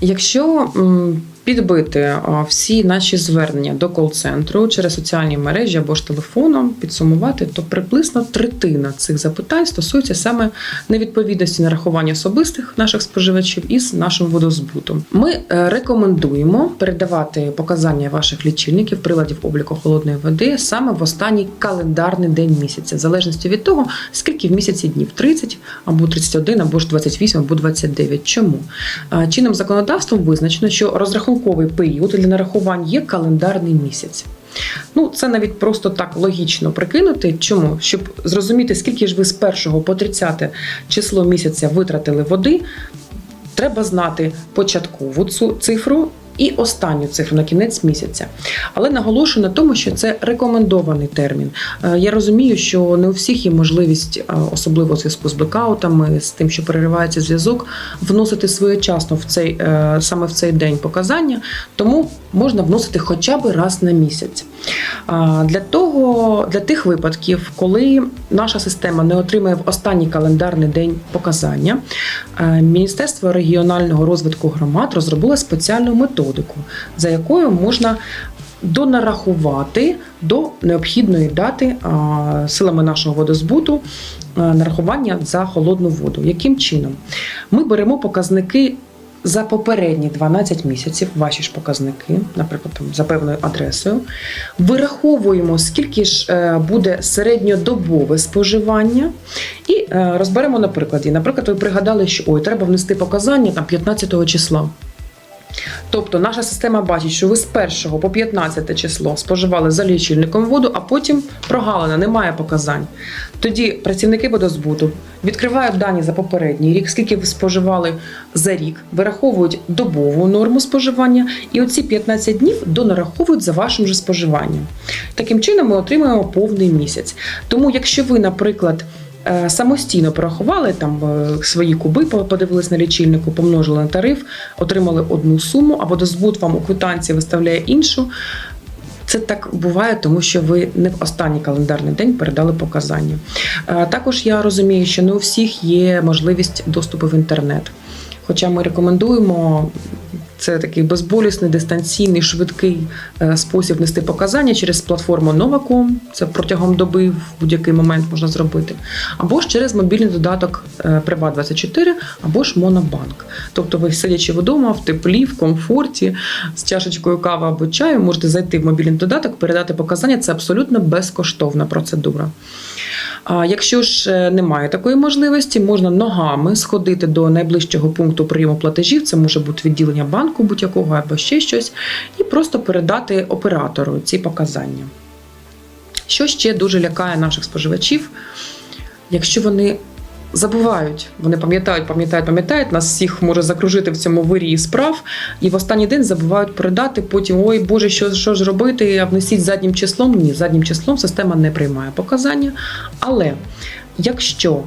Якщо підбити всі наші звернення до кол-центру через соціальні мережі або ж телефоном, підсумувати, то приблизно третина цих запитань стосується саме невідповідності нарахування особистих наших споживачів із нашим водозбутом. Ми е, рекомендуємо передавати показання ваших лічильників, приладів обліку холодної води саме в останній календарний день місяця, в залежності від того, скільки в місяці днів 30 або 31, або ж 28, або 29. Чому? Е, Чинним законодавством визначено, що розрахунковий період для нарахувань є календарний місяць. Ну, це навіть просто так логічно прикинути. Чому? Щоб зрозуміти, скільки ж ви з 1 по 30 число місяця витратили води, треба знати початкову цю цифру. І останню цифру на кінець місяця. Але наголошую на тому, що це рекомендований термін. Е, Я розумію, що не у всіх є можливість, е, особливо у зв'язку з блекаутами, з тим, що переривається зв'язок, вносити своєчасно в цей е, саме в цей день показання, тому можна вносити хоча б раз на місяць. Для того, для тих випадків, коли наша система не отримає в останній календарний день показання, е, Міністерство регіонального розвитку громад розробило спеціальну методику, за якою можна донарахувати до необхідної дати силами нашого водозбуту нарахування за холодну воду. Яким чином? Ми беремо показники за попередні 12 місяців, ваші ж показники, наприклад, там, за певною адресою, вираховуємо, скільки ж е, буде середньодобове споживання, і е, розберемо на прикладі. Наприклад, ви пригадали, що ой, треба внести показання там 15 числа. Тобто наша система бачить, що ви з 1 по 15 число споживали за лічильником воду, а потім прогалина, немає показань. Тоді працівники водозбуту відкривають дані за попередній рік, скільки ви споживали за рік, вираховують добову норму споживання, і оці 15 днів донараховують за вашим же споживанням. Таким чином ми отримуємо повний місяць. Тому, якщо ви, наприклад, самостійно порахували там е, свої куби, подивились на лічильнику, помножили на тариф, отримали одну суму, а водозбут вам у квитанції виставляє іншу. Це так буває, тому що ви не в останній календарний день передали показання. Е, Також я розумію, що не у всіх є можливість доступу в інтернет. Хоча ми рекомендуємо це такий безболісний, дистанційний, швидкий е, спосіб нести показання через платформу Novacom, це протягом доби в будь-який момент можна зробити, або ж через мобільний додаток е, Privat24, або ж Монобанк. Тобто ви сидячи вдома, в теплі, в комфорті, з чашечкою кави або чаю, можете зайти в мобільний додаток, передати показання. Це абсолютно безкоштовна процедура. А якщо ж е, немає такої можливості, можна ногами сходити до найближчого пункту прийому платежів, це може бути відділення банку будь-якого або ще щось, і просто передати оператору ці показання. Що ще дуже лякає наших споживачів, якщо вони забувають, вони пам'ятають, пам'ятають, пам'ятають, нас всіх може закружити в цьому вирії справ, і в останній день забувають передати. Потім ой Боже, що, що ж робити? А внесіть заднім числом. Ні, заднім числом система не приймає показання. Але якщо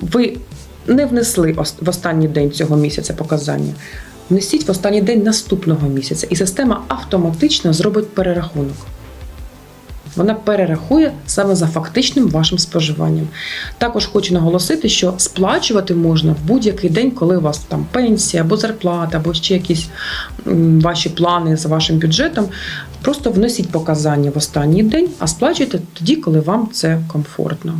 ви не внесли в останній день цього місяця показання, внесіть в останній день наступного місяця, і система автоматично зробить перерахунок. Вона перерахує саме за фактичним вашим споживанням. Також хочу наголосити, що сплачувати можна в будь-який день, коли у вас там пенсія або зарплата, або ще якісь ваші плани за вашим бюджетом. Просто вносіть показання в останній день, а сплачуйте тоді, коли вам це комфортно.